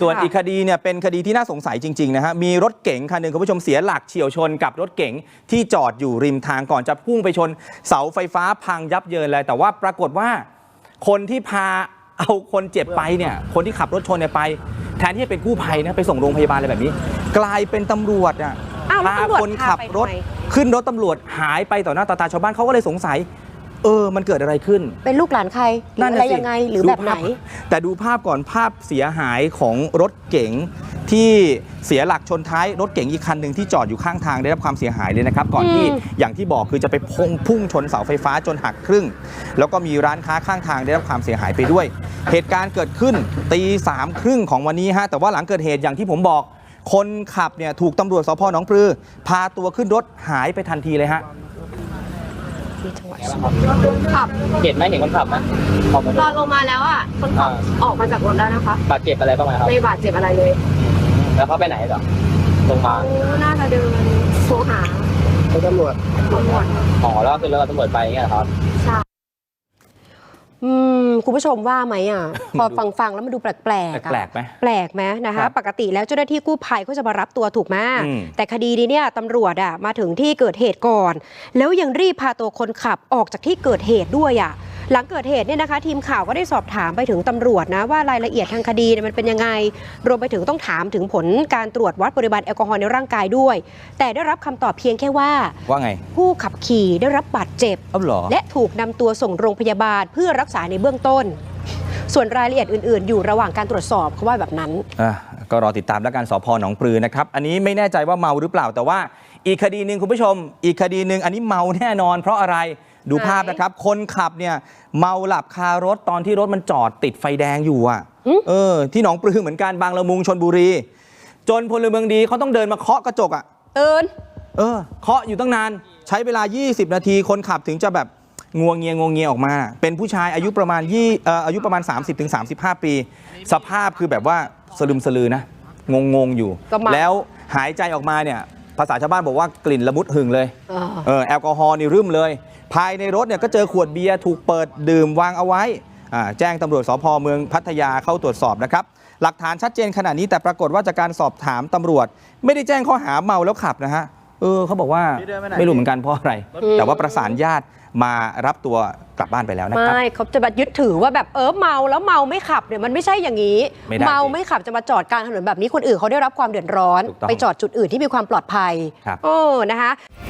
ส่วนค่ะอีกคดีเนี่ยเป็นคดีที่น่าสงสัยจริงๆนะฮะมีรถเก๋งคันหนึ่งคุณผู้ชมเสียหลักเฉียวชนกับรถเก๋งที่จอดอยู่ริมทางก่อนจะพุ่งไปชนเสาไฟฟ้าพังยับเยินเลยแต่ว่าปรากฏว่า คนที่พาเอาคนเจ็บไปเนี่ยคนที่ขับรถชนเนี่ยไป แทนที่จะเป็นกู้ภัยนะไปส่งโรงพยาบาลอะไรแบบนี้ กลายเป็นตำรวจอะอ้าวแล้วพาตำรวจคนขับพาไปรถทำไมขึ้นรถตำรวจหายไปต่อหน้าต่อตาชาวบ้านเขาก็เลยสงสัย เออมันเกิดอะไรขึ้น เป็นลูกหลานใครหรืออะไรน่สิยังไงหรือแบบไหนดูภาพแต่ดูภาพก่อนภาพเสียหายของรถเก๋งที่เสียหลักชนท้ายรถเก๋งอีกคันหนึ่งที่จอดอยู่ข้างทางได้รับความเสียหายเลยนะครับ ก่อนที่อืมอย่างที่บอกคือจะไปพุ่งพุ่งชนเสาไฟฟ้าจนหักครึ่ง แล้วก็มีร้านค้าข้างทางได้รับความเสียหายไปด้วย เหตุการณ์เกิดขึ้นตีสามครึ่งของวันนี้ฮะแต่ว่าหลังเกิดเหตุอย่างที่ผมบอก คนขับเนี่ยถูกตำรวจสพหนองปลือ พาตัวขึ้นรถหายไปทันทีเลยฮะ ที่จังหวัดขับเห็นไหมเห็นคนขับไหมออกมาตอนลงมาแล้วอะคนขับอ่าออกมาจากรถแล้วนะคะบาดเจ็บอะไรบ้างไหมครับ ไม่บาดเจ็บอะไรเลยแล้วเขาไปไหนเหรอลงมาเขาน่าจะเดินโทรหาตำรวจตำรวจอ๋อแล้วก็ขึ้นรถตำรวจไปอย่างเงี้ยเหรอครับใช่ อืมคุณผู้ชมว่าไหมอะ พอฟังฟังๆแล้วมันดูแปลกๆอะแปลกๆไหมแปลกไหมนะครัคะบปกติแล้วเจ้าหน้าที่กู้ภัยเขาจะมารับตัวถูกไหมอืมแต่คดีนี้เนี่ยตำรวจอะมาถึงที่เกิดเหตุก่อน แล้วยังรีบพาตัวคนขับออกจากที่เกิดเหตุด้วยอะ หลังเกิดเหตุเนี่ยนะคะ ทีมข่าวก็ได้สอบถามไปถึงตำรวจนะว่ารายละเอียดทางคดีเนี่ยมันเป็นยังไง รวมไปถึงต้องถามถึงผลการตรวจวัดปริมาณแอลกอฮอล์ในร่างกายด้วย แต่ได้รับคำตอบเพียงแค่ว่าว่าไง ผู้ขับขี่ได้รับบาดเจ็บเอ้าเหรอและถูกนำตัวส่งโรงพยาบาลเพื่อรักษาในเบื้องต้น ส่วนรายละเอียดอื่น ๆ อยู่ระหว่างการตรวจสอบเขาว่าแบบนั้นอะ ก็รอติดตามแล้วกันสพหนองปลือนะครับ อันนี้ไม่แน่ใจว่าเมาหรือเปล่าแต่ว่า อีกคดีหนึ่งคุณผู้ชม อีกคดีหนึ่งอันนี้เมาแน่นอน เพราะอะไรดูภาพนะครับ คนขับเนี่ยเมาหลับคารถตอนที่รถมันจอดติดไฟแดงอยู่อะหึเออ ที่หนองปลือเหมือนกันบางละมุงชนบุรี จนพลเมืองดีเขาต้องเดินมาเคาะกระจกอะตื่นเออเคาะอยู่ตั้งนาน ใช้เวลา 20 นาทีคนขับถึงจะแบบ งวงเงียงวงเงียออกมา เป็นผู้ชายอายุประมาณยี่เอ่ออายุประมาณ 30-35ปี สภาพคือแบบว่าสลึมสลือนะ งงงๆอยู่ ก็เมา แล้วหายใจออกมาเนี่ย ภาษาชาวบ้านบอกว่ากลิ่นละมุดหึงเลย เออ เออแอลกอฮอล์นี่รึมเลย ภายในรถเนี่ยก็เจอขวดเบียร์ถูกเปิดดื่มวางเอาไว้อ่าแจ้งตำรวจสพเมืองพัทยาเข้าตรวจสอบนะครับ หลักฐานชัดเจนขนาดนี้แต่ปรากฏว่าจากการสอบถามตำรวจ ไม่ได้แจ้งข้อหาเมาแล้วขับนะฮะ เออเขาบอกว่าไม่รู้เหมือนกันเพราะอะไร แต่ว่าประสานญาติมารับตัวกลับบ้านไปแล้วนะครับไม่เขาจะแบบยึดถือว่าแบบเออเมาแล้วเมาไม่ขับเนี่ยมันไม่ใช่อย่างนี้ไม่ได้เมาไม่ขับจะมาจอดกลางถนนแบบนี้คนอื่นเขาได้รับความเดือดร้อนถูกต้องไปจอดจุดอื่นที่มีความปลอดภัยครับโอ้นะคะค